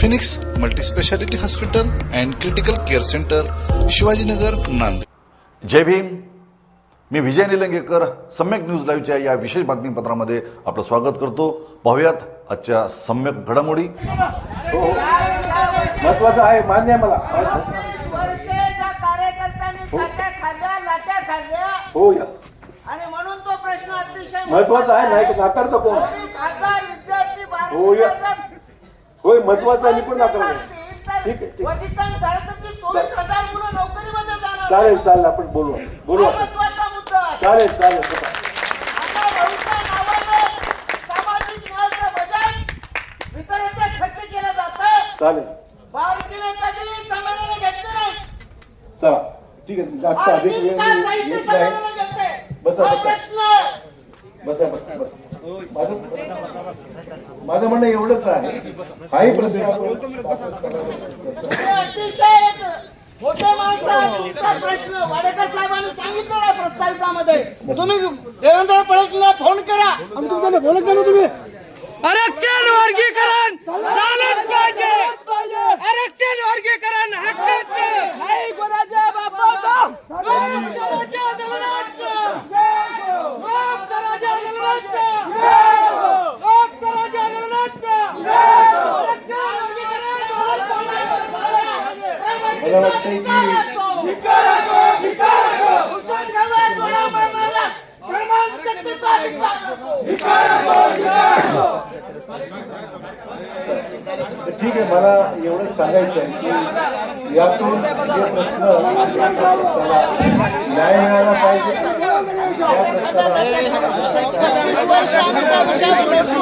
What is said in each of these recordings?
Phoenix multispeciality hospital and critical care centre Shivajinagar Nanded. जय भीम. मी Vijay Nilangekar Samyak news लाईव्हच्या या विशेष बातमीपत्रामध्ये आपलं स्वागत करतो. पाहूयात आजच्या सम्यक घडामोडी. महत्वाचं आहे मान्य आहे मला. हो या आणि म्हणून तो प्रश्न अतिशय महत्वाचं आहे नाही तर नाकारतं कोण होय हो या. होय महत्वाचं आहे मी पण नाकारतो ठीक आहे, ठीक आहे. चालेल चालेल आपण बोलू बोलू आपण चालेल चालेल चालेल चला ठीक आहे जास्त अधिक नाही बसा, बसा. बसा बसा बसा. माझं माझं म्हणणं एवढंच आहे. काही प्रश्न अतिशय मोठे माणसं आहेत. तुमचा प्रश्न वाडेकर साहेबांनी सांगितलेला आहे प्रस्ताविकामध्ये. तुम्ही देवेंद्र फडणवीसला फोन करा. आरक्षण वर्गीकरण झालंच पाहिजे आरक्षण वर्गीकरण हक्काचं नाही कोणाच्या बापाचं नाही कोणाच्या धर्माचं नाही कोणाच्या धर्माचं नाही कोणाच्या धर्माचं आरक्षण वर्गीकरण झालंच पाहिजे. मला वाटतंय की. ठीक आहे मला एवढंच सांगायचं आहे की यातून जे प्रश्न न्याय मिळाला पाहिजे त्या प्रश्नाला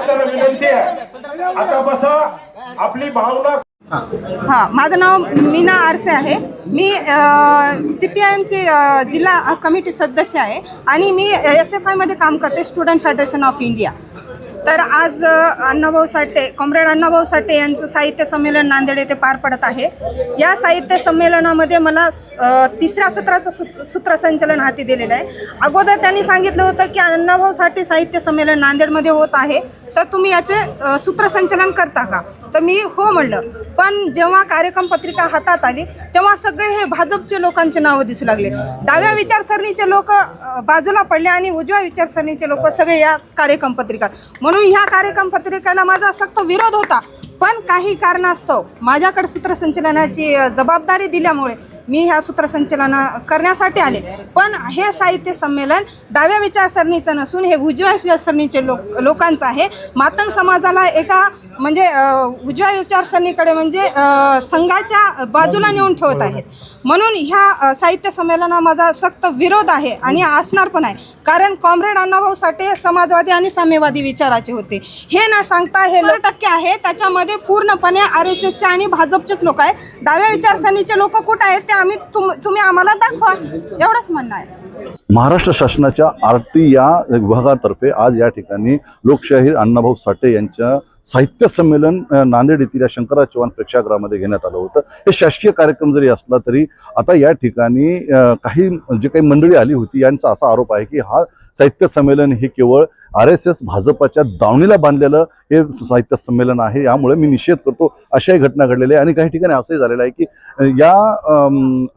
कार्यकर्त्यांना विनंती आहे. आता बसा आपली भावना हां माझं नाव मीना आरसे आहे. मी सी पी आय एमची जिल्हा कमिटी सदस्य आहे आणि मी एस एफ आयमध्ये काम करते स्टुडंट फेडरेशन ऑफ इंडिया. तर आज अण्णाभाऊ साठे कॉम्रेड अण्णाभाऊ साठे यांचं साहित्य संमेलन नांदेड येथे पार पडत आहे. या साहित्य संमेलनामध्ये मला तिसऱ्या सत्राचं सूत सूत्रसंचलन हाती दिलेलं आहे. अगोदर त्यांनी सांगितलं होतं की अण्णाभाऊ साठे साहित्य संमेलन नांदेडमध्ये होत आहे. तर तुम्ही याचे सूत्रसंचलन करता का? तर मी हो म्हणलं. पण जेव्हा कार्यक्रम पत्रिका हातात आली तेव्हा सगळे हे भाजपचे लोकांचे नावं दिसू लागले. डाव्या विचारसरणीचे लोक बाजूला पडले आणि उजव्या विचारसरणीचे लोक सगळे या कार्यक्रम पत्रिका. म्हणून ह्या कार्यक्रम पत्रिकेला माझा सक्त विरोध होता. पण काही कारणास्तव माझ्याकडे सूत्रसंचलनाची जबाबदारी दिल्यामुळे मी ह्या सूत्रसंचलन करण्यासाठी आले. पण हे साहित्य संमेलन डाव्या विचारसरणीचं नसून हे उजव्या विचारसरणीचे लोक लोकांचं आहे. मातंग समाजाला एका म्हणजे उजव्या विचारसरणीकडे म्हणजे संघाच्या बाजूला नेऊन ठेवत आहेत. म्हणून ह्या साहित्य संमेलना माझा सक्त विरोध आहे आणि असणार पण आहे. कारण कॉम्रेड अण्णाभाऊ साठे समाजवादी आणि साम्यवादी विचाराचे होते. हे न सांगता हे लो टक्के आहे. त्याच्यामध्ये पूर्णपणे आर एस एसचे आणि भाजपचेच लोक आहेत. डाव्या विचारसरणीचे लोक कुठं आहेत ते आम्ही तुम तुम्ही आम्हाला दाखवा. एवढंच म्हणणं आहे. महाराष्ट्र शासनाच्या आर टी या विभागातर्फे आज या ठिकाणी लोकशाहीर अण्णाभाऊ साठे यांच्या साहित्य संमेलन नांदेड येथील या शंकरराज चव्हाण प्रेक्षागृहामध्ये घेण्यात आलं होतं. हे शासकीय कार्यक्रम जरी असला तरी आता या ठिकाणी काही जे काही मंडळी आली होती यांचा असा आरोप आहे की हा साहित्य संमेलन हे केवळ आर एस एस भाजपाच्या दावणीला बांधलेलं हे साहित्य संमेलन आहे यामुळे मी निषेध करतो. अशाही घटना घडलेल्या आहे आणि काही ठिकाणी असंही झालेलं आहे की या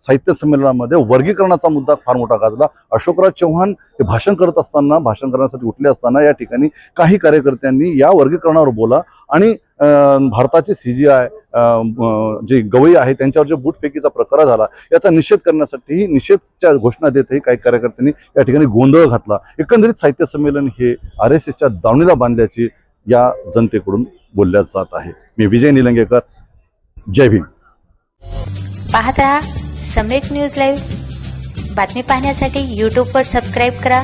साहित्य संमेलनामध्ये वर्गीकरणाचा मुद्दा फार मोठा गाजला. अशोकराज चव्हाण हे भाषण करत असताना भाषण करण्यासाठी उठले असताना या ठिकाणी काही कार्यकर्त्यांनी या वर्गीकरणावर बोला आणि भारताचे सी जी आय जे गवई आहे त्यांच्यावर जे बूटफेकीचा प्रकार झाला याचा निषेध करण्यासाठी निषेधच्या घोषणा देतही काही कार्यकर्त्यांनी या ठिकाणी गोंधळ घातला. एकंदरीत साहित्य संमेलन हे आर एस एसच्या दावणीला बांधल्याची या जनतेकडून बोलल्या जात आहे. मी विजय निलंगेकर. जय भीम. पाहत रहा सम्यक न्यूज लाईव्ह. बातमी पाहण्यासाठी यूट्यूबवर सबस्क्राईब करा.